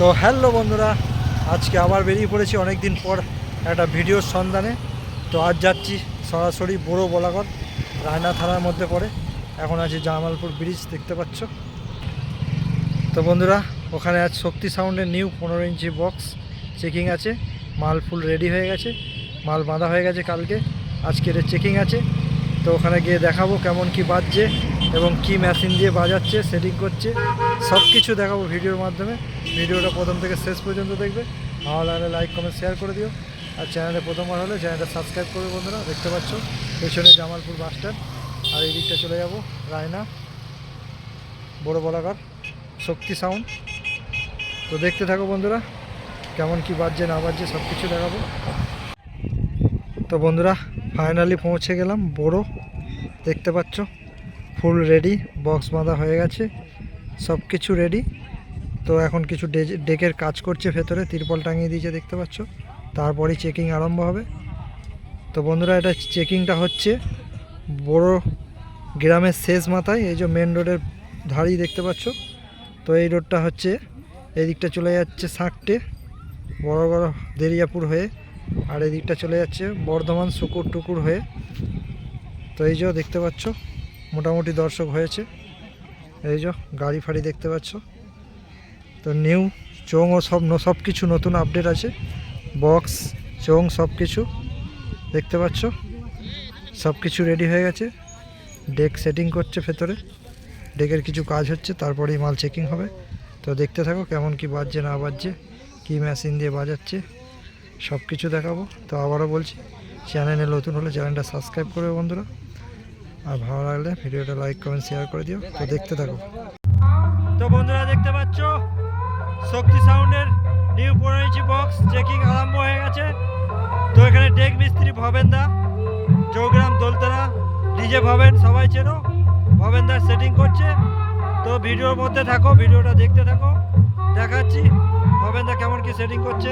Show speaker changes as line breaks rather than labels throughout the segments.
তো হ্যালো বন্ধুরা, আজকে আবার বেরিয়ে পড়েছি অনেক দিন পর একটা ভিডিওর সন্ধানে। তো আজ যাচ্ছি সরাসরি বড়ো বলাগড়, রায়না থানার মধ্যে পড়ে। এখন আছি জামালপুর ব্রিজ, দেখতে পাচ্ছ। তো বন্ধুরা, ওখানে আজ শক্তি সাউন্ডের নিউ পনেরো ইঞ্চি বক্স চেকিং আছে। মাল ফুল রেডি হয়ে গেছে, মাল বাঁধা হয়ে গেছে কালকে। আজকের চেকিং আছে। তো ওখানে গিয়ে দেখাবো কেমন কি বাজছে এবং কি মেশিন দিয়ে বাজাচ্ছে সেটিং করছে। সব কিছু দেখাবো ভিডিওর মাধ্যমে। ভিডিওটা প্রথম থেকে শেষ পর্যন্ত দেখবে। ভালো লাগলে লাইক কমেন্ট শেয়ার করে দিও। আর চ্যানেলে প্রথমবার হলে চ্যানেলটা সাবস্ক্রাইব করবে বন্ধুরা, দেখতে পাচ্ছ? পেছনে জামালপুর বাস স্ট্যান্ড আর এই দিকটা চলে যাব, রায়না, বড় বলাঘর শক্তি সাউন্ড তো দেখতে থাকো বন্ধুরা, কেমন কি বাজছে, না বাজছে সব কিছু দেখাবো। তো বন্ধুরা ফাইনালি পৌঁছে গেলাম, বড় দেখতে পাচ্ছ? ফুল রেডি বক্স বাঁধা হয়ে গেছে সব কিছু রেডি তো এখন কিছু ডেকের কাজ করছে ভেতরে, তিরপল টাঙিয়ে দিয়েছে দেখতে পাচ্ছ? তারপরেই চেকিং আরম্ভ হবে। তো বন্ধুরা, এটা চেকিংটা হচ্ছে বড় গ্রামের শেষ মাথায়, এই যে মেন রোডের ধারেই দেখতে পাচ্ছ? তো এই রোডটা হচ্ছে এই দিকটা চলে যাচ্ছে সাঁকটে, বড় বড় দেরিয়াপুর হয়ে, আর এই দিকটা চলে যাচ্ছে বর্ধমান শুকুর টুকুর হয়ে। তো এই যে দেখতে পাচ্ছ, মোটামুটি দর্শক হয়েছে। এই যে গাড়ি ফাড়ি দেখতে পাচ্ছ। তো নিউ চোং ও সব সব কিছু নতুন আপডেট আছে। বক্স চোং সব কিছু দেখতে পাচ্ছ। সব কিছু রেডি হয়ে গেছে। ডেক সেটিং করছে ভেতরে। ডেকের কিছু কাজ হচ্ছে, তারপরেই মাল চেকিং হবে। তো দেখতে থাকো কেমন কি বাজছে, না বাজছে, কী মেশিন দিয়ে বাজাচ্ছে। সব কিছু দেখাবো। তো আবারও বলছি চ্যানেলে নতুন হলে চ্যানেলটা সাবস্ক্রাইব করবে বন্ধুরা। আর ভালো লাগলে ভিডিওটা লাইক কমেন্ট শেয়ার করে দিও। তো দেখতে থাকো। তো বন্ধুরা দেখতে পাচ্ছ, শক্তি সাউন্ডের নিউ পনেরো বক্স চেকিং আরম্ভ হয়ে গেছে। তো এখানে ডেক মিস্ত্রি ভবেন দা চৌগ্রাম দোলতলা ডিজে ভবেন, সবাই চেনো। ভবেন দা সেটিং করছে। তো ভিডিওর মধ্যে থাকো, ভিডিওটা দেখতে থাকো। দেখাচ্ছি ভবেন দা কেমন কি সেটিং করছে।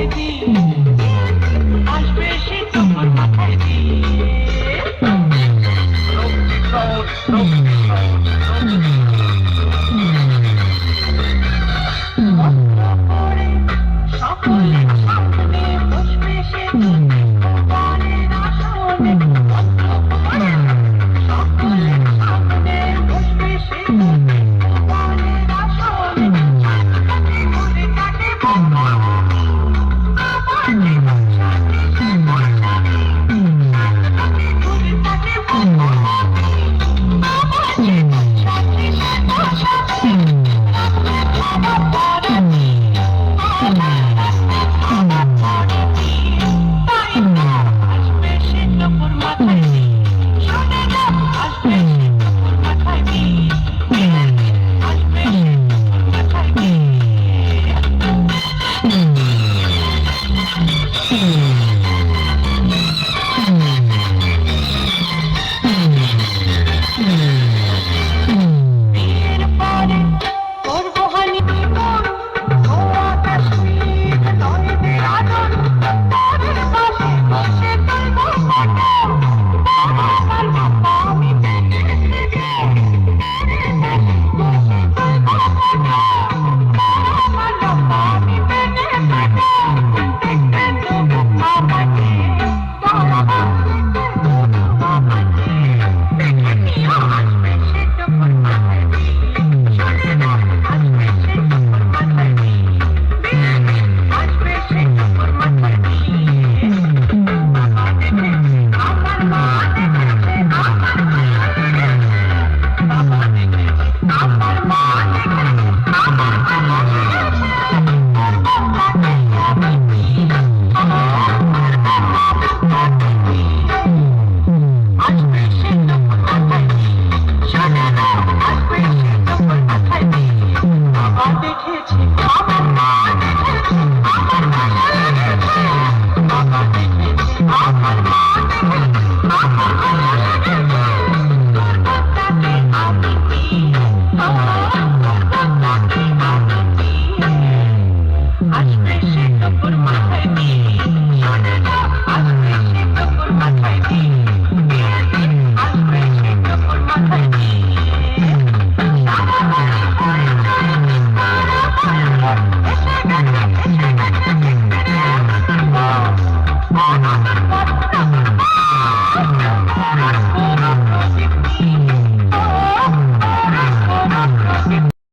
টুকুর Ah, ah, ah.